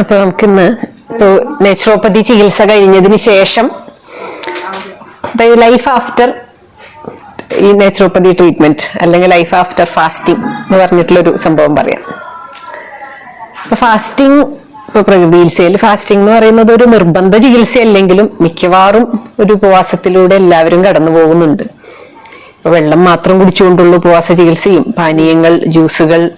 അപ്പൊ നമുക്കിന്ന് നേച്ചുറോപ്പതി ചികിത്സ കഴിഞ്ഞതിന് ശേഷം അതായത് ലൈഫ് ആഫ്റ്റർ ഈ നേച്ചുറോപ്പതി ട്രീറ്റ്മെന്റ് അല്ലെങ്കിൽ ലൈഫ് ആഫ്റ്റർ ഫാസ്റ്റിംഗ് എന്ന് പറഞ്ഞിട്ടുള്ള ഒരു സംഭവം പറയാം. അപ്പൊ ഫാസ്റ്റിംഗ് ഇപ്പൊ പ്രകൃതി ചികിത്സയിൽ ഫാസ്റ്റിംഗ് എന്ന് പറയുന്നത് ഒരു നിർബന്ധ ചികിത്സയല്ലെങ്കിലും മിക്കവാറും ഒരു ഉപവാസത്തിലൂടെ എല്ലാവരും കടന്നു പോകുന്നുണ്ട് വെള്ളം മാത്രം കുടിച്ചുകൊണ്ടുള്ള ഉപവാസ ചികിത്സയും. പാനീയങ്ങൾ ജ്യൂസുകൾ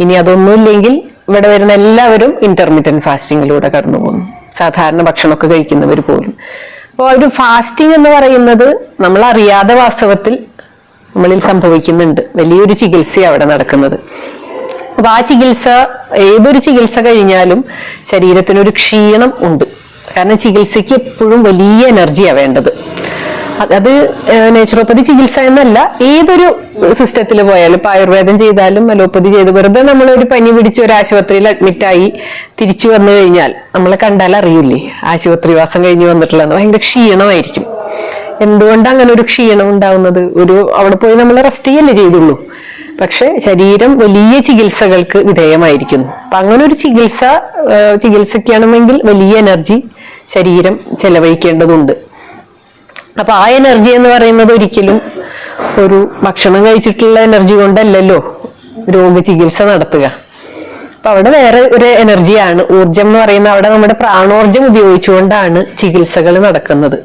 ഇനി അതൊന്നുമില്ലെങ്കിൽ ഇവിടെ വരുന്ന എല്ലാവരും ഇന്റർമീഡിയറ്റ് ഫാസ്റ്റിങ്ങിലൂടെ കടന്നു പോകുന്നു സാധാരണ ഭക്ഷണമൊക്കെ കഴിക്കുന്നവർ പോലും. അപ്പോൾ ഒരു ഫാസ്റ്റിംഗ് എന്ന് പറയുന്നത് നമ്മൾ അറിയാതെ വാസ്തവത്തിൽ നമ്മളിൽ സംഭവിക്കുന്നുണ്ട്. വലിയൊരു ചികിത്സയാണ് അവിടെ നടക്കുന്നത്. അപ്പൊ ആ ചികിത്സ ഏതൊരു ചികിത്സ കഴിഞ്ഞാലും ശരീരത്തിനൊരു ക്ഷീണം ഉണ്ട്. കാരണം ചികിത്സയ്ക്ക് എപ്പോഴും വലിയ എനർജിയാണ് വേണ്ടത്. അത് നേച്ചുറോപ്പതി ചികിത്സ എന്നല്ല ഏതൊരു സിസ്റ്റത്തിൽ പോയാലും ഇപ്പൊ ആയുർവേദം ചെയ്താലും അലോപ്പതി ചെയ്ത് വെറുതെ നമ്മൾ ഒരു പനി പിടിച്ച് ഒരു ആശുപത്രിയിൽ അഡ്മിറ്റായി തിരിച്ചു വന്നു കഴിഞ്ഞാൽ നമ്മളെ കണ്ടാൽ അറിയില്ലേ ആശുപത്രിവാസം കഴിഞ്ഞ് വന്നിട്ടുള്ളത് ഭയങ്കര ക്ഷീണമായിരിക്കും. എന്തുകൊണ്ട് അങ്ങനെ ഒരു ക്ഷീണം ഉണ്ടാവുന്നത്? ഒരു അവിടെ പോയി നമ്മൾ റെസ്റ്റ് ചെയ്യല്ലേ ചെയ്തുള്ളൂ. പക്ഷെ ശരീരം വലിയ ചികിത്സകൾക്ക് വിധേയമായിരിക്കുന്നു. അപ്പൊ അങ്ങനെ ഒരു ചികിത്സ ചികിത്സയ്ക്കാണെങ്കിൽ വലിയ എനർജി ശരീരം ചെലവഴിക്കേണ്ടതുണ്ട്. അപ്പൊ ആ എനർജി എന്ന് പറയുന്നത് ഒരിക്കലും ഒരു ഭക്ഷണം കഴിച്ചിട്ടുള്ള എനർജി കൊണ്ടല്ലല്ലോ രോഗ ചികിത്സ നടത്തുക. അപ്പൊ അവിടെ വേറെ ഒരു എനർജിയാണ് ഊർജം എന്ന് പറയുന്ന അവിടെ നമ്മുടെ പ്രാണോർജം ഉപയോഗിച്ചുകൊണ്ടാണ് ചികിത്സകൾ നടക്കുന്നത്.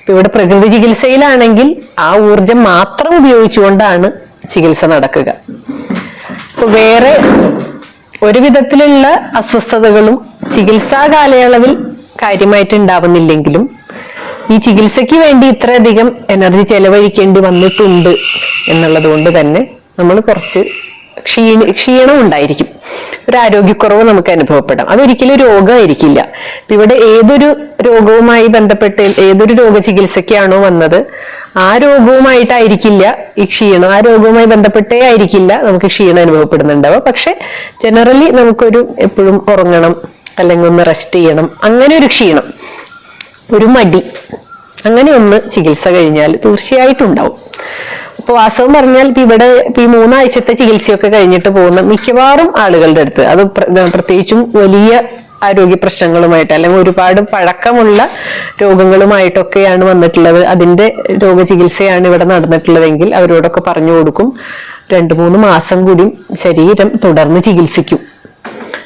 ഇപ്പൊ ഇവിടെ പ്രകൃതി ചികിത്സയിലാണെങ്കിൽ ആ ഊർജം മാത്രം ഉപയോഗിച്ചുകൊണ്ടാണ് ചികിത്സ നടക്കുക. അപ്പൊ വേറെ ഒരു വിധത്തിലുള്ള അസ്വസ്ഥതകളും ചികിത്സാ കാലയളവിൽ കാര്യമായിട്ട് ഉണ്ടാവുന്നില്ലെങ്കിലും ഈ ചികിത്സയ്ക്ക് വേണ്ടി ഇത്രയധികം എനർജി ചെലവഴിക്കേണ്ടി വന്നിട്ടുണ്ട് എന്നുള്ളത് കൊണ്ട് തന്നെ നമ്മൾ കുറച്ച് ക്ഷീണ ക്ഷീണം ഉണ്ടായിരിക്കും. ഒരു ആരോഗ്യക്കുറവ് നമുക്ക് അനുഭവപ്പെടാം. അതൊരിക്കലും രോഗമായിരിക്കില്ല. ഇപ്പൊ ഇവിടെ ഏതൊരു രോഗവുമായി ബന്ധപ്പെട്ട് ഏതൊരു രോഗ ചികിത്സയ്ക്കാണോ വന്നത് ആ രോഗവുമായിട്ടായിരിക്കില്ല ഈ ക്ഷീണം. ആ രോഗവുമായി ബന്ധപ്പെട്ടേ ആയിരിക്കില്ല നമുക്ക് ക്ഷീണം അനുഭവപ്പെടുന്നുണ്ടാവുക. പക്ഷെ ജനറലി നമുക്കൊരു എപ്പോഴും ഉറങ്ങണം അല്ലെങ്കിൽ ഒന്ന് റെസ്റ്റ് ചെയ്യണം. അങ്ങനെ ഒരു ക്ഷീണം ഒരു മടി അങ്ങനെ ഒന്ന് ചികിത്സ കഴിഞ്ഞാൽ തീർച്ചയായിട്ടും ഉണ്ടാവും അപ്പൊ വാസ്തവം പറഞ്ഞാൽ ഇവിടെ ഈ മൂന്നാഴ്ചത്തെ ചികിത്സയൊക്കെ കഴിഞ്ഞിട്ട് പോകുന്ന മിക്കവാറും ആളുകളുടെ അടുത്ത് അത് പ്ര- പ്രത്യേകിച്ചും വലിയ ആരോഗ്യ പ്രശ്നങ്ങളുമായിട്ട് അല്ലെങ്കിൽ ഒരുപാട് പഴക്കമുള്ള രോഗങ്ങളുമായിട്ടൊക്കെയാണ് വന്നിട്ടുള്ളത്. അതിന്റെ രോഗചികിത്സയാണ് ഇവിടെ നടന്നിട്ടുള്ളതെങ്കിൽ അവരോടൊക്കെ പറഞ്ഞു കൊടുക്കും. രണ്ടു മൂന്ന് മാസം കൂടി ശരീരം തുടർന്ന് ചികിത്സിക്കും.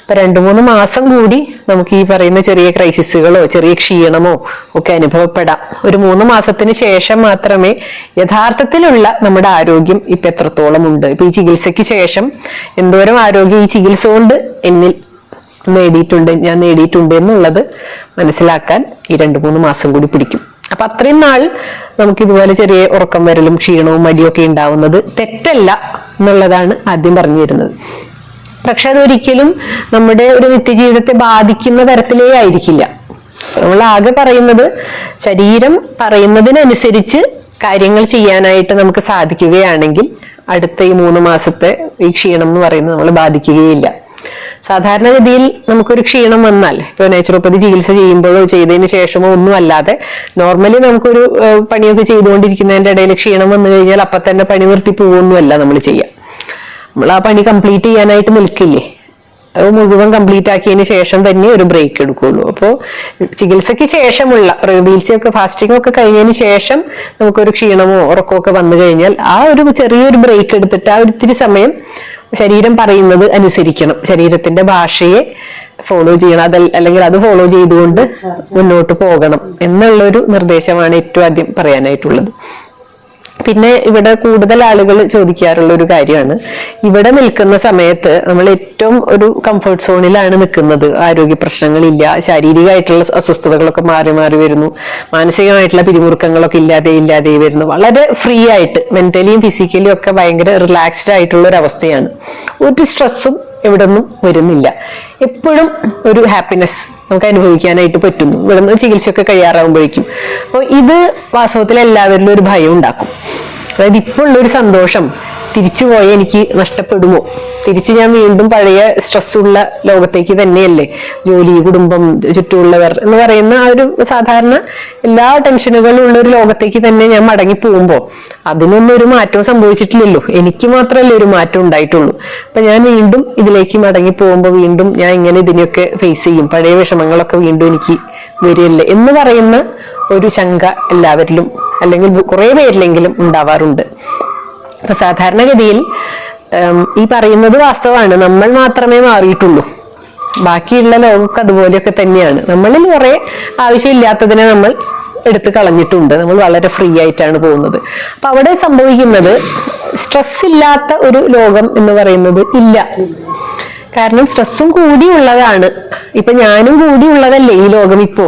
ഇപ്പൊ രണ്ടു മൂന്ന് മാസം കൂടി നമുക്ക് ഈ പറയുന്ന ചെറിയ ക്രൈസിസുകളോ ചെറിയ ക്ഷീണമോ ഒക്കെ അനുഭവപ്പെടാം. ഒരു മൂന്ന് മാസത്തിന് ശേഷം മാത്രമേ യഥാർത്ഥത്തിലുള്ള നമ്മുടെ ആരോഗ്യം ഇപ്പൊ എത്രത്തോളം ഉണ്ട്. ഇപ്പൊ ഈ ചികിത്സയ്ക്ക് ശേഷം എന്തോരം ആരോഗ്യം ഈ ചികിത്സ കൊണ്ട് എന്നിൽ നേടിയിട്ടുണ്ട് ഞാൻ നേടിയിട്ടുണ്ട് എന്നുള്ളത് മനസ്സിലാക്കാൻ ഈ രണ്ടു മൂന്ന് മാസം കൂടി പിടിക്കും. അപ്പൊ അത്രയും നാൾ നമുക്ക് ഇതുപോലെ ചെറിയ ഉറക്കം വരലും ക്ഷീണവും മടിയൊക്കെ ഉണ്ടാവുന്നത് തെറ്റല്ല എന്നുള്ളതാണ് ആദ്യം പറഞ്ഞു തരുന്നത് പക്ഷെ അതൊരിക്കലും നമ്മുടെ ഒരു നിത്യജീവിതത്തെ ബാധിക്കുന്ന തരത്തിലേ ആയിരിക്കില്ല. നമ്മൾ ആകെ പറയുന്നത് ശരീരം പറയുന്നതിനനുസരിച്ച് കാര്യങ്ങൾ ചെയ്യാനായിട്ട് നമുക്ക് സാധിക്കുകയാണെങ്കിൽ അടുത്ത ഈ മൂന്ന് മാസത്തെ ഈ ക്ഷീണം എന്ന് പറയുന്നത് നമ്മൾ ബാധിക്കുകയില്ല. സാധാരണഗതിയിൽ നമുക്കൊരു ക്ഷീണം വന്നാൽ ഇപ്പൊ നാച്ചുറോപ്പതി ചികിത്സ ചെയ്യുമ്പോഴോ ചെയ്തതിന് ശേഷമോ ഒന്നും അല്ലാതെ നോർമലി നമുക്കൊരു പണിയൊക്കെ ചെയ്തുകൊണ്ടിരിക്കുന്നതിന്റെ ഇടയിൽ ക്ഷീണം വന്നു കഴിഞ്ഞാൽ അപ്പൊ തന്നെ പണി നിർത്തി പോകുമൊന്നുമല്ല നമ്മൾ ചെയ്യുക. നമ്മൾ ആ പണി കംപ്ലീറ്റ് ചെയ്യാനായിട്ട് നിൽക്കില്ലേ? അത് മുഴുവൻ കംപ്ലീറ്റ് ആക്കിയതിന് ശേഷം തന്നെ ഒരു ബ്രേക്ക് എടുക്കുള്ളൂ. അപ്പോൾ ചികിത്സയ്ക്ക് ശേഷമുള്ള വീഴ്ചയൊക്കെ ഫാസ്റ്റിംഗ് ഒക്കെ കഴിഞ്ഞതിന് ശേഷം നമുക്കൊരു ക്ഷീണമോ ഉറക്കമോ ഒക്കെ വന്നു കഴിഞ്ഞാൽ ആ ഒരു ചെറിയൊരു ബ്രേക്ക് എടുത്തിട്ട് ആ ഒരു ഇത്തിരി സമയം ശരീരം പറയുന്നത് അനുസരിക്കണം. ശരീരത്തിന്റെ ഭാഷയെ ഫോളോ ചെയ്യണം. അത് അല്ലെങ്കിൽ അത് ഫോളോ ചെയ്തുകൊണ്ട് മുന്നോട്ട് പോകണം. എന്നുള്ളൊരു നിർദ്ദേശമാണ് ഏറ്റവും ആദ്യം പറയാനായിട്ടുള്ളത്. പിന്നെ ഇവിടെ കൂടുതൽ ആളുകൾ ചോദിക്കാറുള്ള ഒരു കാര്യമാണ്. ഇവിടെ നിൽക്കുന്ന സമയത്ത് നമ്മൾ ഏറ്റവും ഒരു കംഫർട്ട് സോണിലാണ് നിൽക്കുന്നത്. ആരോഗ്യ പ്രശ്നങ്ങളില്ല ശാരീരികമായിട്ടുള്ള അസ്വസ്ഥതകളൊക്കെ മാറി മാറി വരുന്നു. മാനസികമായിട്ടുള്ള പിരിമുറുക്കങ്ങളൊക്കെ ഇല്ലാതെ ഇല്ലാതെ വരുന്നു. വളരെ ഫ്രീ ആയിട്ട് മെന്റലിയും ഫിസിക്കലിയും ഒക്കെ ഭയങ്കര റിലാക്സ്ഡ് ആയിട്ടുള്ള ഒരു അവസ്ഥയാണ്. ഒരു സ്ട്രെസ്സും ഇവിടെ ഒന്നും വരുന്നില്ല. എപ്പോഴും ഒരു ഹാപ്പിനെസ് നമുക്ക് അനുഭവിക്കാനായിട്ട് പറ്റുന്നു. ഇവിടെ നിന്ന് ചികിത്സയൊക്കെ കഴിയാറാകുമ്പോഴേക്കും അപ്പോൾ ഇത് വാസ്തവത്തിൽ എല്ലാവരിലും ഒരു ഭയം ഉണ്ടാക്കും അതായത് ഇപ്പോൾ ഉള്ളൊരു സന്തോഷം തിരിച്ചു പോയ എനിക്ക് നഷ്ടപ്പെടുമോ? തിരിച്ച് ഞാൻ വീണ്ടും പഴയ സ്ട്രെസ് ഉള്ള ലോകത്തേക്ക് തന്നെയല്ലേ? ജോലി കുടുംബം ചുറ്റുമുള്ളവർ എന്ന് പറയുന്ന ആ ഒരു സാധാരണ എല്ലാ ടെൻഷനുകളും ഉള്ള ഒരു ലോകത്തേക്ക് തന്നെ ഞാൻ മടങ്ങി പോകുമ്പോൾ അതിനൊന്നും ഒരു മാറ്റവും സംഭവിച്ചിട്ടില്ലല്ലോ. എനിക്ക് മാത്രമല്ലേ ഒരു മാറ്റം ഉണ്ടായിട്ടുള്ളൂ. അപ്പൊ ഞാൻ വീണ്ടും ഇതിലേക്ക് മടങ്ങി പോകുമ്പോൾ വീണ്ടും ഞാൻ ഇങ്ങനെ ഇതിനെയൊക്കെ ഫേസ് ചെയ്യും. പഴയ വിഷമങ്ങളൊക്കെ വീണ്ടും എനിക്ക് വരില്ലേ എന്ന് പറയുന്ന ഒരു ശങ്ക എല്ലാവരിലും അല്ലെങ്കിൽ കുറേ പേരിലെങ്കിലും ഉണ്ടാവാറുണ്ട്. അപ്പൊ സാധാരണഗതിയിൽ ഈ പറയുന്നത് വാസ്തവമാണ്. നമ്മൾ മാത്രമേ മാറിയിട്ടുള്ളൂ. ബാക്കിയുള്ള ലോകമൊക്കെ അതുപോലെയൊക്കെ തന്നെയാണ്. നമ്മളിൽ കുറെ ആവശ്യമില്ലാത്തതിനെ നമ്മൾ എടുത്തു കളഞ്ഞിട്ടുണ്ട്. നമ്മൾ വളരെ ഫ്രീ ആയിട്ടാണ് പോകുന്നത്. അപ്പൊ അവിടെ സംഭവിക്കുന്നത് സ്ട്രെസ് ഇല്ലാത്ത ഒരു ലോകം എന്ന് പറയുന്നത് ഇല്ല. കാരണം സ്ട്രെസ്സും കൂടിയുള്ളതാണ്. ഇപ്പൊ ഞാനും കൂടിയുള്ളതല്ലേ ഈ ലോകം ഇപ്പോ?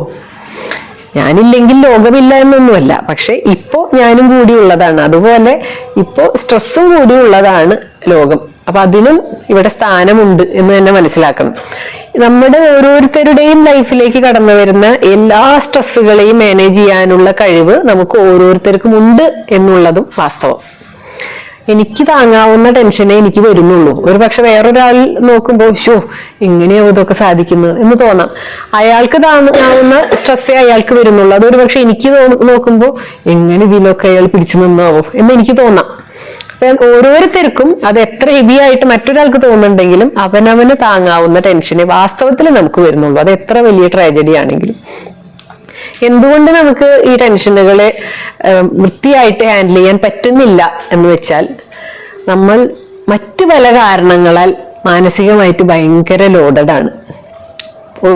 ഞാനില്ലെങ്കിൽ ലോകമില്ല എന്നൊന്നുമല്ല. പക്ഷെ ഇപ്പോ ഞാനും കൂടി ഉള്ളതാണ്. അതുപോലെ ഇപ്പോ സ്ട്രെസ്സും കൂടി ഉള്ളതാണ് ലോകം. അപ്പൊ അതിനും ഇവിടെ സ്ഥാനമുണ്ട് എന്ന് തന്നെ മനസ്സിലാക്കണം. നമ്മുടെ ഓരോരുത്തരുടെയും ലൈഫിലേക്ക് കടന്നു വരുന്ന എല്ലാ സ്ട്രെസ്സുകളെയും മാനേജ് ചെയ്യാനുള്ള കഴിവ് നമുക്ക് ഓരോരുത്തർക്കും ഉണ്ട് എന്നുള്ളതും വാസ്തവം. എനിക്ക് താങ്ങാവുന്ന ടെൻഷനെ എനിക്ക് വരുന്നുള്ളൂ. ഒരു പക്ഷെ വേറൊരാൾ നോക്കുമ്പോൾ ഷോ ഇങ്ങനെയോ ഇതൊക്കെ സാധിക്കുന്നത്? എന്ന് തോന്നാം. അയാൾക്ക് താങ്ങാവുന്ന സ്ട്രെസ്സേ അയാൾക്ക് വരുന്നുള്ളൂ. അതൊരു പക്ഷെ എനിക്ക് നോക്കുമ്പോൾ എങ്ങനെ ഇതിലൊക്കെ അയാൾ പിടിച്ചു നിന്നാവോ? എന്ന് എനിക്ക് തോന്നാം. അപ്പം ഓരോരുത്തർക്കും അത് എത്ര ഹെവി ആയിട്ട് മറ്റൊരാൾക്ക് തോന്നുന്നുണ്ടെങ്കിലും അവനവന് താങ്ങാവുന്ന ടെൻഷനെ വാസ്തവത്തിൽ നമുക്ക് വരുന്നുള്ളൂ. അത് എത്ര വലിയ ട്രാജഡി ആണെങ്കിലും. എന്തുകൊണ്ട് നമുക്ക് ഈ ടെൻഷനുകളെ വൃത്തിയായിട്ട് ഹാൻഡിൽ ചെയ്യാൻ പറ്റുന്നില്ല എന്ന് വെച്ചാൽ നമ്മൾ മറ്റു പല കാരണങ്ങളാൽ മാനസികമായിട്ട് ഭയങ്കര ലോഡഡ് ആണ്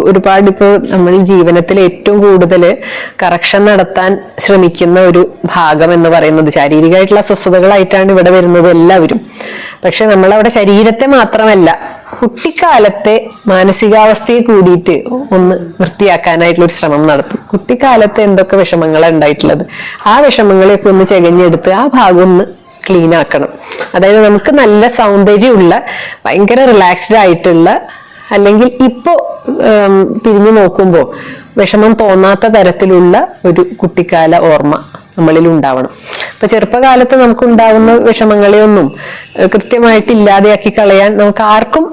ഒരുപാട് ഇപ്പോൾ നമ്മൾ ജീവനത്തിൽ ഏറ്റവും കൂടുതൽ കറക്ഷൻ നടത്താൻ ശ്രമിക്കുന്ന ഒരു ഭാഗം എന്ന് പറയുന്നത് ശാരീരികമായിട്ടുള്ള അസ്വസ്ഥതകളായിട്ടാണ് ഇവിടെ വരുന്നത് എല്ലാവരും. പക്ഷെ നമ്മളവിടെ ശരീരത്തെ മാത്രമല്ല കുട്ടിക്കാലത്തെ മാനസികാവസ്ഥയെ കൂടിയിട്ട് ഒന്ന് വൃത്തിയാക്കാനായിട്ടുള്ള ഒരു ശ്രമം നടത്തും. കുട്ടിക്കാലത്തെ എന്തൊക്കെ വിഷമങ്ങളാണ് ഉണ്ടായിട്ടുള്ളത്? ആ വിഷമങ്ങളെയൊക്കെ ഒന്ന് ചെകഞ്ഞെടുത്ത് ആ ഭാഗം ഒന്ന് ക്ലീൻ ആക്കണം. അതായത് നമുക്ക് നല്ല സൗന്ദര്യമുള്ള ഭയങ്കര റിലാക്സ്ഡ് ആയിട്ടുള്ള അല്ലെങ്കിൽ ഇപ്പോ തിരിഞ്ഞു നോക്കുമ്പോൾ വിഷമം തോന്നാത്ത തരത്തിലുള്ള ഒരു കുട്ടിക്കാല ഓർമ്മ. നമ്മളിൽ ഉണ്ടാവണം. അപ്പൊ ചെറുപ്പകാലത്ത് നമുക്ക് ഉണ്ടാവുന്ന വിഷമങ്ങളെ ഒന്നും കൃത്യമായിട്ട് ഇല്ലാതെയാക്കി കളയാൻ നമുക്ക് ആർക്കും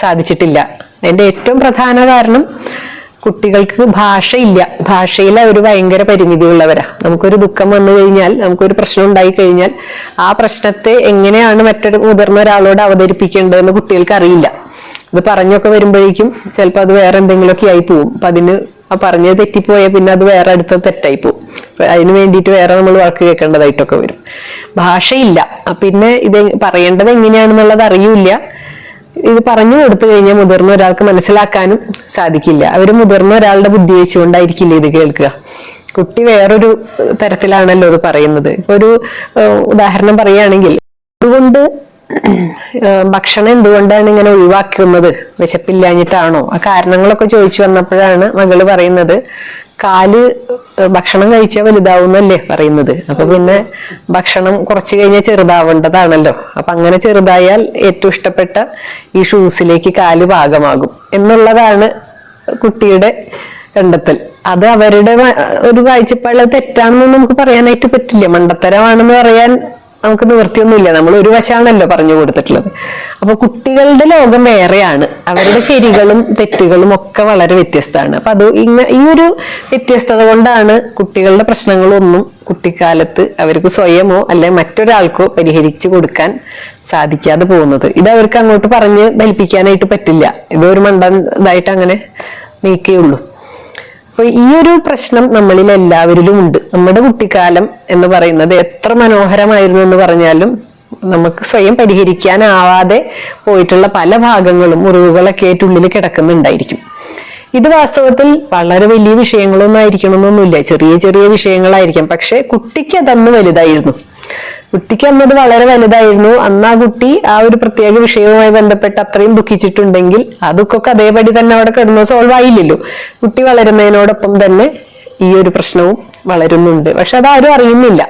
സാധിച്ചിട്ടില്ല. അതിന്റെ ഏറ്റവും പ്രധാന കാരണം കുട്ടികൾക്ക് ഭാഷയില്ല. ഭാഷയിൽ അവർ ഭയങ്കര പരിമിതിയുള്ളവരാ. നമുക്കൊരു ദുഃഖം വന്നു കഴിഞ്ഞാൽ നമുക്കൊരു പ്രശ്നം ഉണ്ടായി കഴിഞ്ഞാൽ ആ പ്രശ്നത്തെ എങ്ങനെയാണ് മറ്റൊരു മുതിർന്ന ഒരാളോട് അവതരിപ്പിക്കേണ്ടതെന്ന് കുട്ടികൾക്ക് അറിയില്ല. അത് പറഞ്ഞൊക്കെ വരുമ്പോഴേക്കും ചിലപ്പോൾ അത് വേറെ എന്തെങ്കിലുമൊക്കെ ആയി പോവും. അപ്പൊ അതിന് ആ പറഞ്ഞത് തെറ്റിപ്പോയാൽ പിന്നെ അത് വേറെ അടുത്ത തെറ്റായി പോവും. അതിന് വേണ്ടിയിട്ട് വേറെ നമ്മൾ വാക്ക് കേൾക്കേണ്ടതായിട്ടൊക്കെ വരും. ഭാഷയില്ല. പിന്നെ ഇത് പറയേണ്ടത് എങ്ങനെയാണെന്നുള്ളത് അറിയില്ല. ഇത് പറഞ്ഞു കൊടുത്തു കഴിഞ്ഞാൽ മുതിർന്ന ഒരാൾക്ക് മനസ്സിലാക്കാനും സാധിക്കില്ല. അവർ മുതിർന്ന ഒരാളുടെ ബുദ്ധി വെച്ചുകൊണ്ടായിരിക്കില്ല ഇത് കേൾക്കുക. കുട്ടി വേറൊരു തരത്തിലാണല്ലോ ഇത് പറയുന്നത്. ഒരു ഉദാഹരണം പറയുകയാണെങ്കിൽ അതുകൊണ്ട് ഭക്ഷണം എന്തുകൊണ്ടാണ് ഇങ്ങനെ ഒഴിവാക്കുന്നത്? വിശപ്പില്ലാഞ്ഞിട്ടാണോ? ആ കാരണങ്ങളൊക്കെ ചോദിച്ചു വന്നപ്പോഴാണ് മകൾ പറയുന്നത് കാൽ ഭക്ഷണം കഴിച്ചാൽ വലുതാവുന്നല്ലേ പറയുന്നത്. അപ്പൊ പിന്നെ ഭക്ഷണം കുറച്ച് കഴിഞ്ഞാൽ ചെറുതാവേണ്ടതാണല്ലോ. അപ്പൊ അങ്ങനെ ചെറുതായാൽ ഏറ്റവും ഇഷ്ടപ്പെട്ട ഈ ഷൂസിലേക്ക് കാൽ ഭാഗമാകും എന്നുള്ളതാണ് കുട്ടിയുടെ കണ്ടെത്തൽ. അത് അവരുടെ ഒരു കാഴ്ചപ്പാട് തെറ്റാണെന്ന് നമുക്ക് പറയാനായിട്ട് പറ്റില്ല. മണ്ടത്തരമാണെന്ന് പറയാൻ നമുക്ക് നിവൃത്തിയൊന്നുമില്ല. നമ്മൾ ഒരു വശമാണല്ലോ പറഞ്ഞു കൊടുത്തിട്ടുള്ളത്. അപ്പൊ കുട്ടികളുടെ ലോകം വേറെയാണ്. അവരുടെ ശരികളും തെറ്റുകളും ഒക്കെ വളരെ വ്യത്യസ്തമാണ്. അപ്പൊ അത് ഇങ്ങ ഈ ഒരു വ്യത്യസ്തത കൊണ്ടാണ് കുട്ടികളുടെ പ്രശ്നങ്ങളൊന്നും കുട്ടിക്കാലത്ത് അവർക്ക് സ്വയമോ അല്ലെ മറ്റൊരാൾക്കോ പരിഹരിച്ചു കൊടുക്കാൻ സാധിക്കാതെ പോകുന്നത്. ഇത് അവർക്ക് അങ്ങോട്ട് പറഞ്ഞ് ബലിപ്പിക്കാനായിട്ട് പറ്റില്ല. ഇതൊരു മണ്ടൻ ഇതായിട്ട് അങ്ങനെ നീക്കുകയുള്ളൂ അപ്പൊ ഈ ഒരു പ്രശ്നം നമ്മളിൽ എല്ലാവരിലും ഉണ്ട്. നമ്മുടെ കുട്ടിക്കാലം എന്ന് പറയുന്നത് എത്ര മനോഹരമായിരുന്നു എന്ന് പറഞ്ഞാലും നമുക്ക് സ്വയം പരിഹരിക്കാനാവാതെ പോയിട്ടുള്ള പല ഭാഗങ്ങളും മുറിവുകളൊക്കെ ആയിട്ടുള്ളിൽ കിടക്കുന്നുണ്ടായിരിക്കും. ഇത് വാസ്തവത്തിൽ വളരെ വലിയ വിഷയങ്ങളൊന്നും ആയിരിക്കണമെന്നൊന്നുമില്ല. ചെറിയ ചെറിയ വിഷയങ്ങളായിരിക്കാം. പക്ഷെ കുട്ടിക്ക് അതന്ന് വലുതായിരുന്നു. കുട്ടിക്ക് അന്നത് വളരെ വലുതായിരുന്നു. അന്ന് ആ കുട്ടി ആ ഒരു പ്രത്യേക വിഷയവുമായി ബന്ധപ്പെട്ട് അത്രയും ദുഃഖിച്ചിട്ടുണ്ടെങ്കിൽ ആ ദുഃഖമൊക്കെ അതേപടി തന്നെ അവിടെ കിടന്നു സോൾവ് ആയില്ലല്ലോ. കുട്ടി വളരുന്നതിനോടൊപ്പം തന്നെ ഈ ഒരു പ്രശ്നവും വളരുന്നുണ്ട്. പക്ഷെ അതാരും അറിയുന്നില്ല.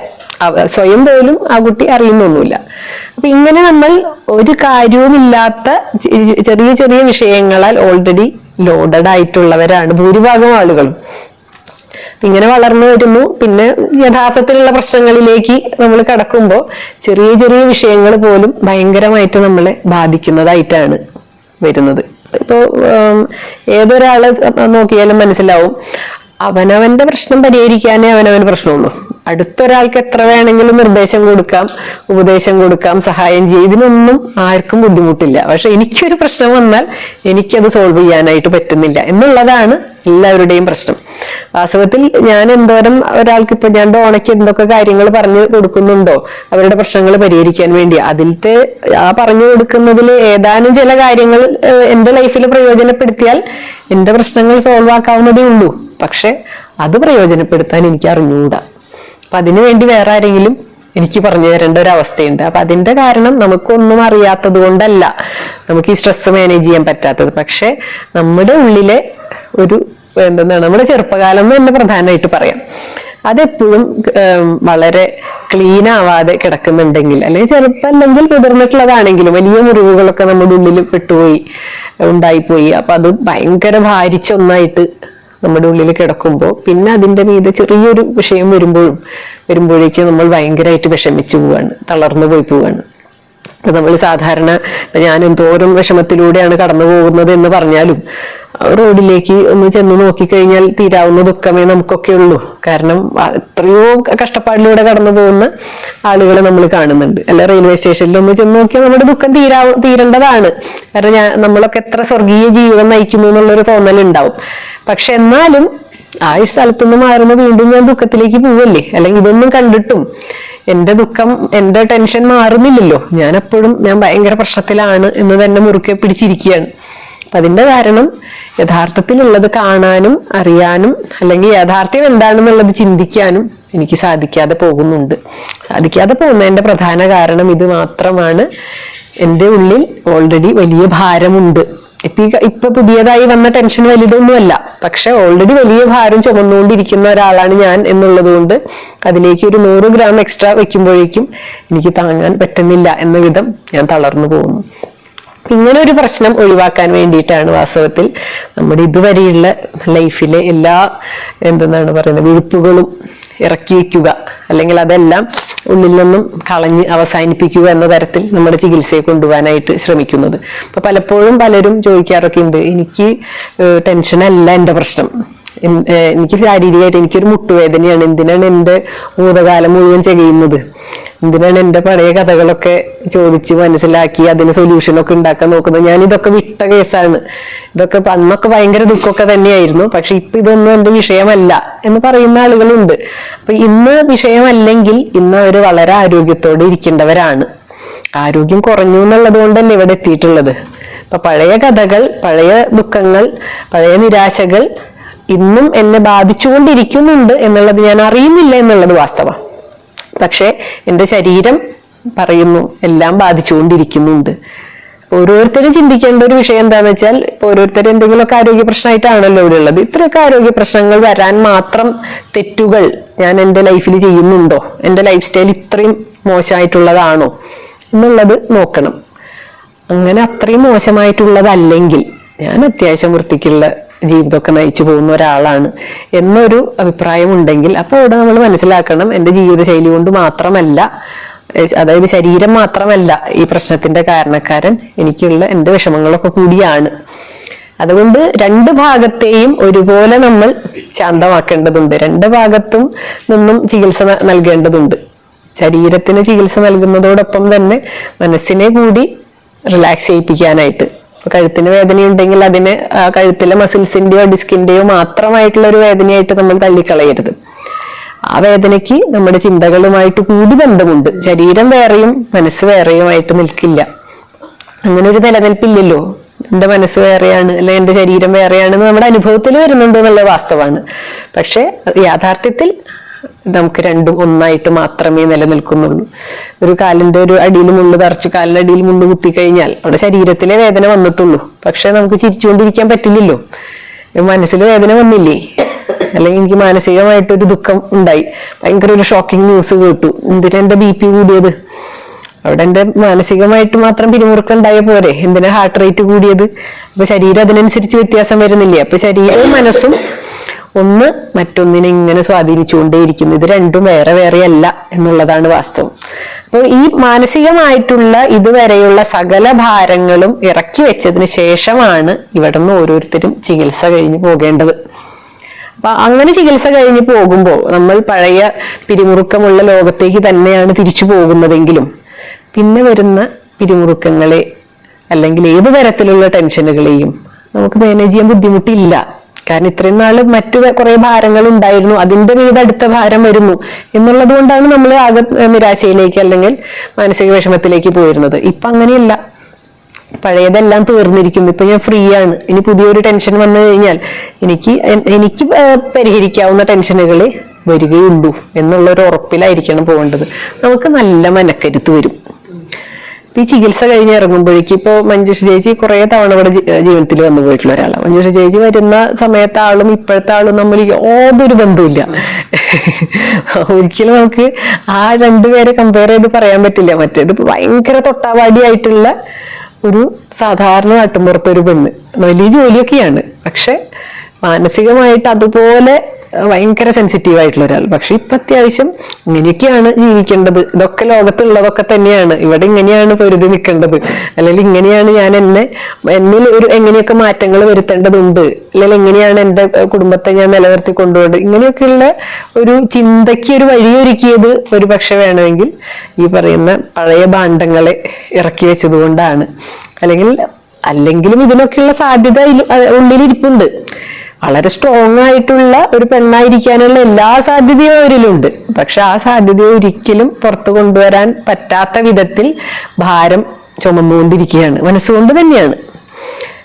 സ്വയം പോലും ആ കുട്ടി അറിയുന്നൊന്നുമില്ല. അപ്പൊ ഇങ്ങനെ നമ്മൾ ഒരു കാര്യവുമില്ലാത്ത ചെറിയ ചെറിയ വിഷയങ്ങളാൽ ഓൾറെഡി ലോഡഡ് ആയിട്ടുള്ളവരാണ് ഭൂരിഭാഗം ആളുകളും. ഇങ്ങനെ വളർന്നു വരുന്നു. പിന്നെ യഥാർത്ഥത്തിലുള്ള പ്രശ്നങ്ങളിലേക്ക് നമ്മൾ കടക്കുമ്പോൾ ചെറിയ ചെറിയ വിഷയങ്ങൾ പോലും ഭയങ്കരമായിട്ട് നമ്മളെ ബാധിക്കുന്നതായിട്ടാണ് വരുന്നത്. ഇപ്പോൾ ഏതൊരാളെ നോക്കിയാലും മനസ്സിലാവും. അവനവന്റെ പ്രശ്നം പരിഹരിക്കാനേ അവനവന് പ്രശ്നമുള്ളൂ. അടുത്തൊരാൾക്ക് എത്ര വേണമെങ്കിലും നിർദ്ദേശം കൊടുക്കാം ഉപദേശം കൊടുക്കാം സഹായം ചെയ്യും. ഇതിനൊന്നും ആർക്കും ബുദ്ധിമുട്ടില്ല. പക്ഷെ എനിക്കൊരു പ്രശ്നം വന്നാൽ എനിക്കത് സോൾവ് ചെയ്യാനായിട്ട് പറ്റുന്നില്ല എന്നുള്ളതാണ് എല്ലാവരുടെയും പ്രശ്നം. വാസ്തവത്തിൽ ഞാൻ എന്തോരം ഒരാൾക്ക് ഇപ്പൊ ഞാൻ ഡോണയ്ക്ക് എന്തൊക്കെ കാര്യങ്ങൾ പറഞ്ഞു കൊടുക്കുന്നുണ്ടോ അവരുടെ പ്രശ്നങ്ങൾ പരിഹരിക്കാൻ വേണ്ടി. അതിലത്തെ ആ പറഞ്ഞു കൊടുക്കുന്നതിൽ ഏതാനും ചില കാര്യങ്ങൾ എന്റെ ലൈഫിൽ പ്രയോജനപ്പെടുത്തിയാൽ എന്റെ പ്രശ്നങ്ങൾ സോൾവ് ആക്കാവുന്നതേ ഉള്ളൂ. പക്ഷെ അത് പ്രയോജനപ്പെടുത്താൻ എനിക്ക് അറിഞ്ഞുകൂടാ. അപ്പൊ അതിനു വേണ്ടി വേറെ ആരെങ്കിലും എനിക്ക് പറഞ്ഞു തരേണ്ട ഒരു അവസ്ഥയുണ്ട്. അപ്പൊ അതിന്റെ കാരണം നമുക്കൊന്നും അറിയാത്തത് കൊണ്ടല്ല നമുക്ക് ഈ സ്ട്രെസ് മാനേജ് ചെയ്യാൻ പറ്റാത്തത്. പക്ഷെ നമ്മുടെ ഉള്ളിലെ ഒരു എന്താണ് നമ്മുടെ ചെറുപ്പകാലം എന്ന് തന്നെ പ്രധാനമായിട്ട് പറയാം. അതെപ്പോഴും വളരെ ക്ലീൻ ആവാതെ കിടക്കുന്നുണ്ടെങ്കിൽ അല്ലെങ്കിൽ ചെറുപ്പല്ലെങ്കിൽ മുതിർന്നിട്ടുള്ളതാണെങ്കിലും വലിയ മുറിവുകളൊക്കെ നമ്മുടെ ഉള്ളിൽ പെട്ടുപോയി ഉണ്ടായിപ്പോയി. അപ്പൊ അത് ഭയങ്കര ഭാരിച്ച ഒന്നായിട്ട് നമ്മുടെ ഉള്ളിൽ കിടക്കുമ്പോൾ പിന്നെ അതിന്റെ മീതെ ചെറിയൊരു വിഷയം വരുമ്പോഴും വരുമ്പോഴേക്കും നമ്മൾ ഭയങ്കരമായിട്ട് വിഷമിച്ചു പോവാണ് തളർന്നു പോയി പോവാണ്. നമ്മൾ സാധാരണ ഞാൻ എന്തോരം വിഷമത്തിലൂടെയാണ് കടന്നു പോകുന്നത് എന്ന് പറഞ്ഞാലും റോഡിലേക്ക് ഒന്ന് ചെന്ന് നോക്കിക്കഴിഞ്ഞാൽ തീരാവുന്ന ദുഃഖമേ നമുക്കൊക്കെ ഉള്ളൂ. കാരണം എത്രയോ കഷ്ടപ്പാടിലൂടെ കടന്നു പോകുന്ന ആളുകളെ നമ്മൾ കാണുന്നുണ്ട്. അല്ല റെയിൽവേ സ്റ്റേഷനിൽ ഒന്ന് ചെന്ന് നോക്കിയാൽ നമ്മുടെ ദുഃഖം തീരാ തീരേണ്ടതാണ്. കാരണം ഞാൻ നമ്മളൊക്കെ എത്ര സ്വർഗീയ ജീവിതം നയിക്കുന്നു എന്നുള്ളൊരു തോന്നലുണ്ടാവും. പക്ഷെ എന്നാലും ആ ഒരു സ്ഥലത്തുനിന്ന് മാറുമ്പോൾ വീണ്ടും ഞാൻ ദുഃഖത്തിലേക്ക് പോവല്ലേ? അല്ലെങ്കിൽ ഇതൊന്നും കണ്ടിട്ടും എന്റെ ദുഃഖം എന്റെ ടെൻഷൻ മാറുന്നില്ലല്ലോ. ഞാൻ എപ്പോഴും ഞാൻ ഭയങ്കര പ്രശ്നത്തിലാണ് എന്ന് തന്നെ മുറുക്കെ പിടിച്ചിരിക്കുകയാണ്. അപ്പൊ അതിന്റെ കാരണം യഥാർത്ഥത്തിലുള്ളത് കാണാനും അറിയാനും അല്ലെങ്കിൽ യാഥാർത്ഥ്യം എന്താണെന്നുള്ളത് ചിന്തിക്കാനും എനിക്ക് സാധിക്കാതെ പോകുന്നുണ്ട്. സാധിക്കാതെ പോകുന്നതിന്റെ പ്രധാന കാരണം ഇത് മാത്രമാണ്. എന്റെ ഉള്ളിൽ ഓൾറെഡി വലിയ ഭാരമുണ്ട്. ഇപ്പൊ ഇപ്പൊ പുതിയതായി വന്ന ടെൻഷൻ വലുതൊന്നുമല്ല. പക്ഷെ ഓൾറെഡി വലിയ ഭാരം ചുമന്നുകൊണ്ടിരിക്കുന്ന ഒരാളാണ് ഞാൻ എന്നുള്ളത് കൊണ്ട് അതിലേക്ക് ഒരു നൂറ് ഗ്രാം എക്സ്ട്രാ വെക്കുമ്പോഴേക്കും എനിക്ക് താങ്ങാൻ പറ്റുന്നില്ല എന്ന വിധം ഞാൻ തളർന്നു പോകുന്നു. ഇങ്ങനെ ഒരു പ്രശ്നം ഒഴിവാക്കാൻ വേണ്ടിയിട്ടാണ് വാസ്തവത്തിൽ നമ്മുടെ ഇതുവരെയുള്ള ലൈഫിലെ എല്ലാ എന്തെന്നാണ് പറയുന്നത് വിഴുപ്പുകളും ഇറക്കി വെക്കുക. അല്ലെങ്കിൽ അതെല്ലാം ഉള്ളിൽ നിന്നും കളഞ്ഞ് അവസാനിപ്പിക്കുക എന്ന തരത്തിൽ നമ്മുടെ ചികിത്സയെ കൊണ്ടുപോകാനായിട്ട് ശ്രമിക്കുന്നത്. അപ്പൊ പലപ്പോഴും പലരും ചോദിക്കാറൊക്കെ ഉണ്ട് എനിക്ക് ടെൻഷനല്ല എന്റെ പ്രശ്നം. എനിക്ക് ശാരീരികമായിട്ട് എനിക്കൊരു മുട്ടുവേദനയാണ്. എന്തിനാണ് എന്റെ ഭൂതകാലം മുഴുവൻ ചെയ്യുന്നത് എന്തിനാണ് എന്റെ പഴയ കഥകളൊക്കെ ചോദിച്ച് മനസ്സിലാക്കി അതിന് സൊല്യൂഷൻ ഒക്കെ ഉണ്ടാക്കാൻ നോക്കുന്നത്? ഞാൻ ഇതൊക്കെ വിട്ട കേസാണ് ഇതൊക്കെ അന്നൊക്കെ ഭയങ്കര ദുഃഖമൊക്കെ തന്നെയായിരുന്നു. പക്ഷെ ഇപ്പൊ ഇതൊന്നും എന്റെ വിഷയമല്ല എന്ന് പറയുന്ന ആളുകളുണ്ട്. അപ്പൊ ഇന്ന് വിഷയമല്ലെങ്കിൽ ഇന്ന് അവർ വളരെ ആരോഗ്യത്തോടെ ഇരിക്കേണ്ടവരാണ്. ആരോഗ്യം കുറഞ്ഞു എന്നുള്ളത് കൊണ്ടല്ലേ ഇവിടെ എത്തിയിട്ടുള്ളത്. അപ്പൊ പഴയ കഥകൾ പഴയ ദുഃഖങ്ങൾ പഴയ നിരാശകൾ ഇന്നും എന്നെ ബാധിച്ചുകൊണ്ടിരിക്കുന്നുണ്ട് എന്നുള്ളത് ഞാൻ അറിയുന്നില്ല എന്നുള്ളത് വാസ്തവം. പക്ഷേ എന്റെ ശരീരം പറയുന്നു എല്ലാം ബാധിച്ചുകൊണ്ടിരിക്കുന്നുണ്ട്. ഓരോരുത്തരും ചിന്തിക്കേണ്ട ഒരു വിഷയം എന്താണെന്ന് വെച്ചാൽ ഇപ്പൊ ഓരോരുത്തരും എന്തെങ്കിലുമൊക്കെ ആരോഗ്യ പ്രശ്നമായിട്ടാണല്ലോ ഇവിടെ ഉള്ളത്. ഇത്രയൊക്കെ ആരോഗ്യ പ്രശ്നങ്ങൾ വരാൻ മാത്രം തെറ്റുകൾ ഞാൻ എന്റെ ലൈഫിൽ ചെയ്യുന്നുണ്ടോ? എന്റെ ലൈഫ് സ്റ്റൈൽ ഇത്രയും മോശമായിട്ടുള്ളതാണോ? എന്നുള്ളത് നോക്കണം. അങ്ങനെ അത്രയും മോശമായിട്ടുള്ളതല്ലെങ്കിൽ ഞാൻ അത്യാവശ്യം വൃത്തിക്കുള്ള ജീവിതമൊക്കെ നയിച്ചു പോകുന്ന ഒരാളാണ് എന്നൊരു അഭിപ്രായം ഉണ്ടെങ്കിൽ അപ്പോൾ അവിടെ നമ്മൾ മനസ്സിലാക്കണം എന്റെ ജീവിതശൈലി കൊണ്ട് മാത്രമല്ല അതായത് ശരീരം മാത്രമല്ല ഈ പ്രശ്നത്തിന്റെ കാരണക്കാരൻ എനിക്കുള്ള എന്റെ വിഷമങ്ങളൊക്കെ കൂടിയാണ്. അതുകൊണ്ട് രണ്ട് ഭാഗത്തെയും ഒരുപോലെ നമ്മൾ ശാന്തമാക്കേണ്ടതുണ്ട്. രണ്ട് ഭാഗത്തും നിന്നും ചികിത്സ നൽകേണ്ടതുണ്ട്. ശരീരത്തിന് ചികിത്സ നൽകുന്നതോടൊപ്പം തന്നെ മനസ്സിനെ കൂടി റിലാക്സ് ചെയ്യിപ്പിക്കാനായിട്ട്. കഴുത്തിന് വേദനയുണ്ടെങ്കിൽ അതിനെ കഴുത്തിലെ മസിൽസിന്റെയോ ഡിസ്കിന്റെയോ മാത്രമായിട്ടുള്ള ഒരു വേദനയായിട്ട് നമ്മൾ തള്ളിക്കളയരുത്. ആ വേദനയ്ക്ക് നമ്മുടെ ചിന്തകളുമായിട്ട് കൂടി ബന്ധമുണ്ട്. ശരീരം വേറെയും മനസ്സ് വേറെയുമായിട്ട് നിൽക്കില്ല. അങ്ങനെ ഒരു നിലനിൽപ്പില്ലല്ലോ. എന്റെ മനസ്സ് വേറെയാണ് അല്ലെ എന്റെ ശരീരം വേറെയാണെന്ന് നമ്മുടെ അനുഭവത്തിൽ വരുന്നുണ്ട് എന്നുള്ള വാസ്തവമാണ് പക്ഷെ യാഥാർത്ഥ്യത്തിൽ നമുക്ക് രണ്ടും ഒന്നായിട്ട് മാത്രമേ നിലനിൽക്കുന്നുള്ളൂ. ഒരു കാലിന്റെ ഒരു അടിയിൽ മുള്ളു തറച്ച് കാലിന്റെ അടിയിൽ മുള്ളു കുത്തിക്കഴിഞ്ഞാൽ അവിടെ ശരീരത്തിലെ വേദന വന്നിട്ടുള്ളൂ. പക്ഷെ നമുക്ക് ചിരിച്ചുകൊണ്ടിരിക്കാൻ പറ്റില്ലല്ലോ. മനസ്സിൽ വേദന വന്നില്ലേ? അല്ലെങ്കിൽ എനിക്ക് മാനസികമായിട്ട് ഒരു ദുഃഖം ഉണ്ടായി. ഭയങ്കര ഒരു ഷോക്കിംഗ് ന്യൂസ് കേട്ടു. എന്തിനാ എന്റെ ബി പി കൂടിയത്? അവിടെ എന്റെ മാനസികമായിട്ട് മാത്രം പിരിമുറുക്കം ഉണ്ടായ പോരെ. എന്തിനാ ഹാർട്ട് റേറ്റ് കൂടിയത്? അപ്പൊ ശരീരം അതിനനുസരിച്ച് വ്യത്യാസം വരുന്നില്ലേ? അപ്പൊ ശരീരവും മനസ്സും ഒന്ന് മറ്റൊന്നിനെ ഇങ്ങനെ സ്വാധീനിച്ചുകൊണ്ടേയിരിക്കുന്നു. ഇത് രണ്ടും വേറെ വേറെയല്ല എന്നുള്ളതാണ് വാസ്തവം. അപ്പോൾ ഈ മാനസികമായിട്ടുള്ള ഇതുവരെയുള്ള സകല ഭാരങ്ങളും ഇറക്കി വെച്ചതിന് ശേഷമാണ് ഇവിടെ നിന്ന് ഓരോരുത്തരും ചികിത്സ കഴിഞ്ഞ് പോകേണ്ടത്. അപ്പൊ അങ്ങനെ ചികിത്സ കഴിഞ്ഞ് പോകുമ്പോൾ നമ്മൾ പഴയ പിരിമുറുക്കമുള്ള ലോകത്തേക്ക് തന്നെയാണ് തിരിച്ചു പോകുന്നതെങ്കിലും പിന്നെ വരുന്ന പിരിമുറുക്കങ്ങളെ അല്ലെങ്കിൽ ഏത് തരത്തിലുള്ള ടെൻഷനുകളെയും നമുക്ക് മാനേജ് ചെയ്യാൻ ബുദ്ധിമുട്ടില്ല. കാരണം ഇത്രയും നാൾ മറ്റു കുറെ ഭാരങ്ങൾ ഉണ്ടായിരുന്നു അതിന്റെ മീത് അടുത്ത ഭാരം വരുന്നു. എന്നുള്ളത് കൊണ്ടാണ് നമ്മൾ ആകെ നിരാശയിലേക്ക് അല്ലെങ്കിൽ മാനസിക വിഷമത്തിലേക്ക് പോയിരുന്നത്. ഇപ്പൊ അങ്ങനെയല്ല. പഴയതെല്ലാം തീർന്നിരിക്കുന്നു. ഇപ്പൊ ഞാൻ ഫ്രീ ആണ്. ഇനി പുതിയൊരു ടെൻഷൻ വന്നു കഴിഞ്ഞാൽ എനിക്ക് എനിക്ക് പരിഹരിക്കാവുന്ന ടെൻഷനുകൾ വരികയുള്ളൂ. എന്നുള്ള ഒരു ഉറപ്പിലായിരിക്കണം പോകേണ്ടത്. നമുക്ക് നല്ല മനക്കരുത്ത് വരും. ഈ ചികിത്സ കഴിഞ്ഞ് ഇറങ്ങുമ്പോഴേക്കും ഇപ്പൊ മഞ്ജുഷ ചേച്ചി കുറെ തവണ ഇവിടെ ജീവിതത്തിൽ വന്നു പോയിട്ടുള്ള ഒരാളാണ് മഞ്ജുഷ ചേച്ചി വരുന്ന സമയത്തെ ആളും ഇപ്പോഴത്തെ ആളും നമ്മൾ യാതൊരു ബന്ധമില്ല ഒരിക്കലും നമുക്ക് ആ രണ്ടുപേരെ കമ്പയർ ചെയ്ത് പറയാൻ പറ്റില്ല. മറ്റേത് ഭയങ്കര തൊട്ടാവാടിയായിട്ടുള്ള ഒരു സാധാരണ നാട്ടുമ്പുറത്തെ ഒരു പെണ്ണ്. വലിയ ജോലിയൊക്കെയാണ്. പക്ഷെ മാനസികമായിട്ട് അതുപോലെ ഭയങ്കര സെൻസിറ്റീവ് ആയിട്ടുള്ള ഒരാൾ. പക്ഷെ ഇപ്പൊ അത്യാവശ്യം ഇങ്ങനെയൊക്കെയാണ് ജീവിക്കേണ്ടത്. ഇതൊക്കെ ലോകത്തുള്ളതൊക്കെ തന്നെയാണ്. ഇവിടെ ഇങ്ങനെയാണ് പൊരുതി നിൽക്കേണ്ടത്. അല്ലെങ്കിൽ ഇങ്ങനെയാണ് ഞാൻ എന്നെ എന്നിൽ ഒരു എങ്ങനെയൊക്കെ മാറ്റങ്ങൾ വരുത്തേണ്ടതുണ്ട്. അല്ലെങ്കിൽ എങ്ങനെയാണ് എന്റെ കുടുംബത്തെ ഞാൻ നിലനിർത്തി കൊണ്ടുപോകേണ്ടത്. ഇങ്ങനെയൊക്കെയുള്ള ഒരു ചിന്തയ്ക്ക് ഒരു വഴിയൊരുക്കിയത് ഒരു പക്ഷെ വേണമെങ്കിൽ ഈ പറയുന്ന പഴയ ഭാണ്ഡങ്ങളെ ഇറക്കി വെച്ചതുകൊണ്ടാണ് അല്ലെങ്കിൽ അല്ലെങ്കിലും ഇതിനൊക്കെയുള്ള സാധ്യത ഉള്ളിലിരിപ്പുണ്ട്. വളരെ സ്ട്രോങ് ആയിട്ടുള്ള ഒരു പെണ്ണായിരിക്കാനുള്ള എല്ലാ സാധ്യതയും അവരിലുണ്ട്. പക്ഷെ ആ സാധ്യത ഒരിക്കലും പുറത്തു കൊണ്ടുവരാൻ പറ്റാത്ത വിധത്തിൽ ഭാരം ചുമന്നുകൊണ്ടിരിക്കുകയാണ്. മനസ്സുകൊണ്ട് തന്നെയാണ്.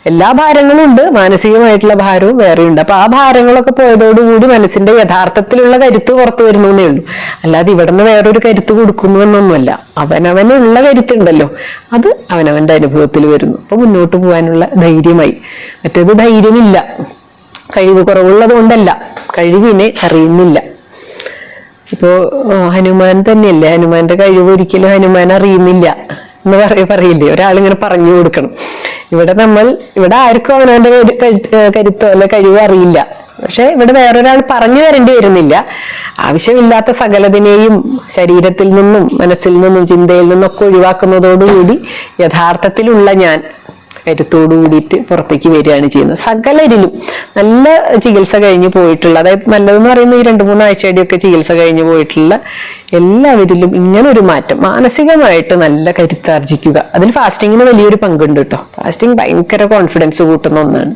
എല്ലാ ഭാരങ്ങളും ഉണ്ട്. മാനസികമായിട്ടുള്ള ഭാരവും വേറെയുണ്ട് അപ്പൊ ആ ഭാരങ്ങളൊക്കെ പോയതോടുകൂടി മനസ്സിന്റെ യഥാർത്ഥത്തിലുള്ള കരുത്ത് പുറത്തു വരുന്നു എന്നേ ഉള്ളൂ. അല്ലാതെ ഇവിടുന്ന് വേറൊരു കരുത്ത് കൊടുക്കുന്നു എന്നൊന്നുമല്ല. അവനവനുള്ള കരുത്തുണ്ടല്ലോ. അത് അവനവന്റെ അനുഭവത്തിൽ വരുന്നു. അപ്പൊ മുന്നോട്ട് പോകാനുള്ള ധൈര്യമായി. മറ്റേത് ധൈര്യമില്ല. കഴിവ് കുറവുള്ളത് കൊണ്ടല്ല കഴിവിനെ അറിയുന്നില്ല. ഇപ്പോ ഹനുമാൻ തന്നെയല്ലേ? ഹനുമാന്റെ കഴിവ് ഒരിക്കലും ഹനുമാൻ അറിയുന്നില്ല എന്ന് പറയ പറയില്ലേ? ഒരാളിങ്ങനെ പറഞ്ഞു കൊടുക്കണം. ഇവിടെ നമ്മൾ ഇവിടെ ആർക്കും അവനവന്റെ കരു- കരു- കരുത്തോ അല്ലെ കഴിവോ അറിയില്ല. പക്ഷെ ഇവിടെ വേറൊരാൾ പറഞ്ഞു തരേണ്ടി വരുന്നില്ല. ആവശ്യമില്ലാത്ത സകലതിനെയും ശരീരത്തിൽ നിന്നും മനസ്സിൽ നിന്നും ചിന്തയിൽ നിന്നൊക്കെ ഒഴിവാക്കുന്നതോടുകൂടി യഥാർത്ഥത്തിലുള്ള ഞാൻ കരുത്തോടു കൂടിയിട്ട് പുറത്തേക്ക് വരികയാണ് ചെയ്യുന്നത്. സകലരിലും നല്ല ചികിത്സ കഴിഞ്ഞ് പോയിട്ടുള്ള അതായത് നല്ലതെന്ന് പറയുന്ന ഈ രണ്ട് മൂന്ന് ആഴ്ചയുടെയൊക്കെ ചികിത്സ കഴിഞ്ഞ് പോയിട്ടുള്ള എല്ലാവരിലും ഇങ്ങനെ ഒരു മാറ്റം. മാനസികമായിട്ട് നല്ല കരുത്താർജിക്കുക. അതിൽ ഫാസ്റ്റിങ്ങിന് വലിയൊരു പങ്കുണ്ട് കേട്ടോ. ഫാസ്റ്റിംഗ് ഭയങ്കര കോൺഫിഡൻസ് കൂട്ടുന്ന ഒന്നാണ്.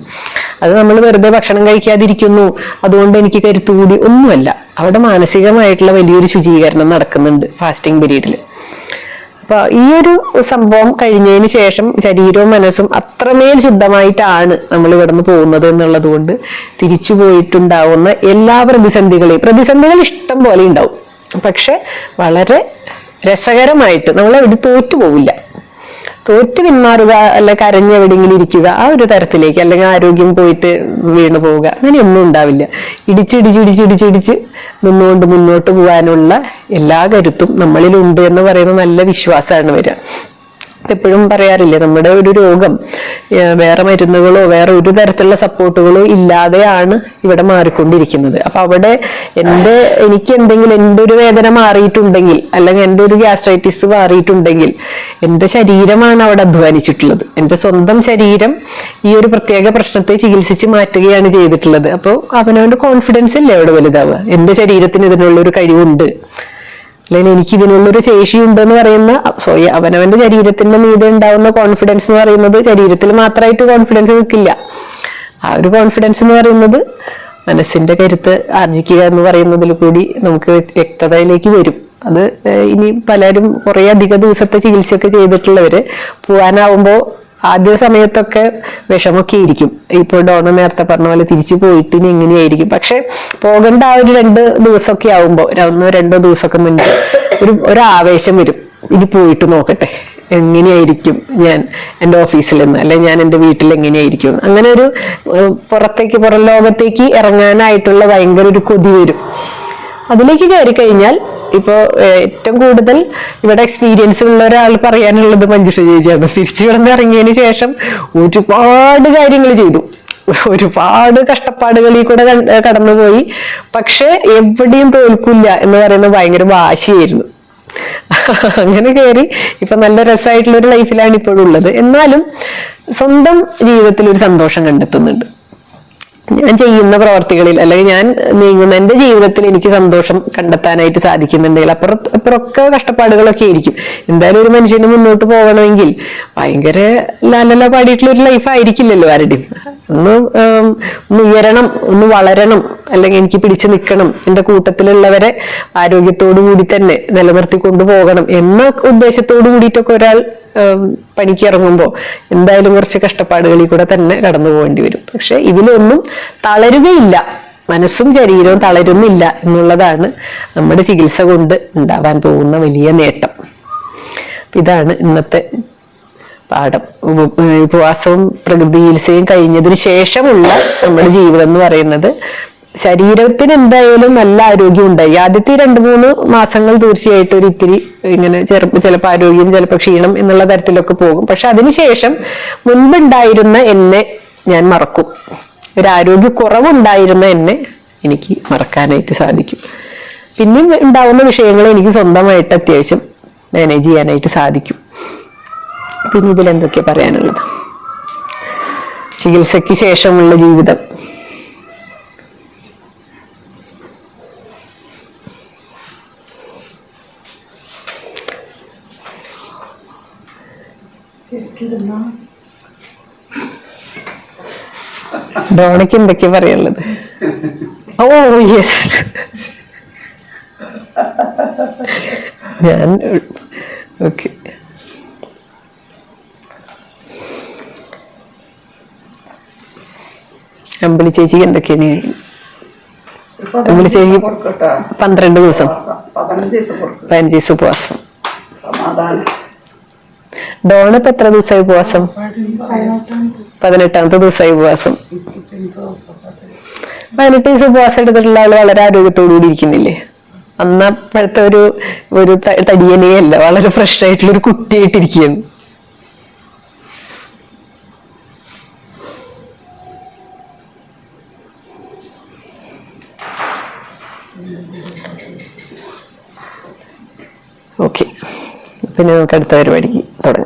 അത് നമ്മൾ വെറുതെ ഭക്ഷണം കഴിക്കാതിരിക്കുന്നു അതുകൊണ്ട് എനിക്ക് കരുത്തുകൂടി ഒന്നുമല്ല. അവിടെ മാനസികമായിട്ടുള്ള വലിയൊരു ശുചീകരണം നടക്കുന്നുണ്ട് ഫാസ്റ്റിംഗ് പീരീഡിൽ അപ്പൊ ഈ ഒരു സംഭവം കഴിഞ്ഞതിന് ശേഷം ശരീരവും മനസ്സും അത്രമേൽ ശുദ്ധമായിട്ടാണ് നമ്മൾ ഇവിടുന്ന് പോകുന്നത് എന്നുള്ളത് കൊണ്ട് തിരിച്ചു പോയിട്ടുണ്ടാവുന്ന എല്ലാ പ്രതിസന്ധികളെയും പ്രതിസന്ധികൾ ഇഷ്ടം പോലെ ഉണ്ടാവും. പക്ഷെ വളരെ രസകരമായിട്ട് നമ്മൾ അവിടെ തോറ്റു പോവില്ല തോറ്റ് പിന്മാറുക അല്ല കരഞ്ഞ് എവിടെയെങ്കിലും ഇരിക്കുക ആ ഒരു തരത്തിലേക്ക് അല്ലെങ്കിൽ ആരോഗ്യം പോയിട്ട് വീണു പോവുക അങ്ങനെയൊന്നും ഉണ്ടാവില്ല. ഇടിച്ചിടിച്ച് ഇടിച്ച് നിന്നുകൊണ്ട് മുന്നോട്ട് പോകാനുള്ള എല്ലാ കരുത്തും നമ്മളിലുണ്ട് എന്ന് പറയുന്ന നല്ല വിശ്വാസമാണ് വരിക. എപ്പോഴും പറയാറില്ലേ നമ്മുടെ ഒരു രോഗം വേറെ മരുന്നുകളോ വേറെ ഒരു തരത്തിലുള്ള സപ്പോർട്ടുകളോ ഇല്ലാതെയാണ് ഇവിടെ മാറിക്കൊണ്ടിരിക്കുന്നത്. അപ്പൊ അവിടെ എന്റെ എനിക്ക് എന്തെങ്കിലും എന്റെ ഒരു വേദന മാറിയിട്ടുണ്ടെങ്കിൽ അല്ലെങ്കിൽ എന്റെ ഒരു ഗ്യാസ്ട്രൈറ്റിസ് മാറിയിട്ടുണ്ടെങ്കിൽ എന്റെ ശരീരമാണ് അവിടെ അധ്വാനിച്ചിട്ടുള്ളത്. എന്റെ സ്വന്തം ശരീരം ഈ ഒരു പ്രത്യേക പ്രശ്നത്തെ ചികിത്സിച്ച് മാറ്റുകയാണ് ചെയ്തിട്ടുള്ളത്. അപ്പോൾ അവനവന്റെ കോൺഫിഡൻസ് അല്ലേ അവിടെ വലുതാവുക? എന്റെ ശരീരത്തിന് ഇതിനുള്ള ഒരു കഴിവുണ്ട്. അല്ലെങ്കിൽ എനിക്ക് ഇതിനുള്ളൊരു ശേഷി ഉണ്ടെന്ന് പറയുന്ന സോറി അവനവന്റെ ശരീരത്തിന്റെ മീതെ ഉണ്ടാവുന്ന കോൺഫിഡൻസ് എന്ന് പറയുന്നത് ശരീരത്തിൽ മാത്രമായിട്ട് കോൺഫിഡൻസ് നിൽക്കില്ല. ആ ഒരു കോൺഫിഡൻസ് എന്ന് പറയുന്നത് മനസ്സിന്റെ കരുത്ത് ആർജിക്കുക എന്ന് പറയുന്നതിൽ കൂടി നമുക്ക് വ്യക്തതയിലേക്ക് വരും. അത് ഇനി പലരും കുറെ അധിക ദിവസത്തെ ചികിത്സയൊക്കെ ചെയ്തിട്ടുള്ളവര് പോവാനാവുമ്പോ ആദ്യ സമയത്തൊക്കെ വിഷമൊക്കെ ഇരിക്കും ഇപ്പൊ ഡോണ നേരത്തെ പറഞ്ഞ പോലെ തിരിച്ചു പോയിട്ട് ഇനി എങ്ങനെയായിരിക്കും? പക്ഷെ പോകേണ്ട ആ ഒരു രണ്ട് ദിവസമൊക്കെ ആവുമ്പോ ഒന്നോ രണ്ടോ ദിവസമൊക്കെ മുൻപ് ഒരു ഒരു ആവേശം വരും. ഇനി പോയിട്ട് നോക്കട്ടെ എങ്ങനെയായിരിക്കും ഞാൻ എന്റെ ഓഫീസിൽ നിന്ന് അല്ലെങ്കിൽ ഞാൻ എന്റെ വീട്ടിൽ എങ്ങനെയായിരിക്കും? അങ്ങനെ ഒരു പുറത്തേക്ക് പുറം ലോകത്തേക്ക് ഇറങ്ങാനായിട്ടുള്ള ഭയങ്കര ഒരു കൊതി വരും. അതിലേക്ക് കയറി കഴിഞ്ഞാൽ ഇപ്പോ ഏറ്റവും കൂടുതൽ ഇവിടെ എക്സ്പീരിയൻസ് ഉള്ള ഒരാൾ പറയാനുള്ളത് മഞ്ജുഷ ചേച്ചിയാണ് തിരിച്ചു കിടന്ന് ഇറങ്ങിയതിന് ശേഷം ഒരുപാട് കാര്യങ്ങൾ ചെയ്തു. ഒരുപാട് കഷ്ടപ്പാടുകളിൽ കൂടെ കടന്നുപോയി. പക്ഷെ എവിടെയും തോൽക്കില്ല എന്ന് പറയുന്നത് ഭയങ്കര വാശിയായിരുന്നു. അങ്ങനെ കയറി ഇപ്പൊ നല്ല രസമായിട്ടുള്ള ഒരു ലൈഫിലാണ് ഇപ്പോഴുള്ളത്. എന്നാലും സ്വന്തം ജീവിതത്തിൽ ഒരു സന്തോഷം കണ്ടെത്തുന്നുണ്ട്. ഞാൻ ചെയ്യുന്ന പ്രവർത്തികളിൽ അല്ലെങ്കിൽ ഞാൻ നീങ്ങുന്ന എന്റെ ജീവിതത്തിൽ എനിക്ക് സന്തോഷം കണ്ടെത്താനായിട്ട് സാധിക്കുന്നുണ്ടെങ്കിൽ അപ്പുറത്ത് അപ്പുറമൊക്കെ കഷ്ടപ്പാടുകളൊക്കെ ആയിരിക്കും. എന്തായാലും ഒരു മനുഷ്യന് മുന്നോട്ട് പോകണമെങ്കിൽ ഭയങ്കര ലാലല പാടിയിട്ടുള്ള ഒരു ലൈഫ് ആയിരിക്കില്ലല്ലോ ആരുടെയും. ഒന്ന് ഉയരണം ഒന്ന് വളരണം. അല്ലെങ്കിൽ എനിക്ക് പിടിച്ചു നിൽക്കണം. എന്റെ കൂട്ടത്തിലുള്ളവരെ ആരോഗ്യത്തോടു കൂടി തന്നെ നിലനിർത്തി കൊണ്ടുപോകണം എന്ന ഉദ്ദേശത്തോടു കൂടിയിട്ടൊക്കെ ഒരാൾ പണിക്ക് ഇറങ്ങുമ്പോൾ എന്തായാലും കുറച്ച് കഷ്ടപ്പാടുകളിൽ കൂടെ തന്നെ കടന്നു പോകേണ്ടി വരും. പക്ഷെ ഇതിലൊന്നും തളരുകയില്ല. മനസ്സും ശരീരവും തളരുന്നില്ല എന്നുള്ളതാണ് നമ്മുടെ ചികിത്സ കൊണ്ട് ഉണ്ടാവാൻ പോകുന്ന വലിയ നേട്ടം. ഇതാണ് ഇന്നത്തെ പാഠം. ഉപവാസവും പ്രകൃതി ചികിത്സയും കഴിഞ്ഞതിന് ശേഷമുള്ള നമ്മുടെ ജീവിതം എന്ന് പറയുന്നത് ശരീരത്തിന് എന്തായാലും നല്ല ആരോഗ്യം ഉണ്ടായി ആദ്യത്തെ രണ്ട് മൂന്ന് മാസങ്ങൾ തീർച്ചയായിട്ടും ഒരു ഇത്തിരി ഇങ്ങനെ ചെറുപ്പം ചിലപ്പോൾ ആരോഗ്യം ചിലപ്പോൾ ക്ഷീണം എന്നുള്ള തരത്തിലൊക്കെ പോകും. പക്ഷെ അതിനുശേഷം മുൻപുണ്ടായിരുന്ന എന്നെ ഞാൻ മറക്കും. ഒരു ആരോഗ്യ കുറവുണ്ടായിരുന്ന എന്നെ എനിക്ക് മറക്കാനായിട്ട് സാധിക്കും. പിന്നെ ഉണ്ടാവുന്ന വിഷയങ്ങൾ എനിക്ക് സ്വന്തമായിട്ട് അത്യാവശ്യം മാനേജ് ചെയ്യാനായിട്ട് സാധിക്കും. പിന്നെ ഇതിൽ എന്തൊക്കെയാ പറയാനുള്ളത്? ചികിത്സയ്ക്ക് ശേഷമുള്ള ജീവിതം. ഡോണയ്ക്ക് എന്തൊക്കെയാ പറയാനുള്ളത്? ഓ യെസ് ഞാൻ ഓക്കെ. അമ്പിളി ചേച്ചിക്ക് എന്തൊക്കെയാണ് അമ്പിളി ചേച്ചിക്ക് പന്ത്രണ്ട് ദിവസം. പതിനഞ്ച് ദിവസം ഉപവാസം. ഡോണിപ്പോ എത്ര ദിവസമായി ഉപവാസം? പതിനെട്ടാമത്തെ ദിവസമായി ഉപവാസം. ദിവസം ഉപവാസം എടുത്തിട്ടുള്ള ആൾ വളരെ ആരോഗ്യത്തോടു കൂടി ഇരിക്കുന്നില്ലേ? അന്ന് അപ്പോഴത്തെ ഒരു ഒരു തടിയനെയല്ല വളരെ ഫ്രഷ് ആയിട്ടുള്ള ഒരു കുട്ടിയായിട്ടിരിക്കുകയാണ് ഓക്കെ പിന്നെ നമുക്ക് അടുത്ത പരിപാടിക്ക് തുടങ്ങാം.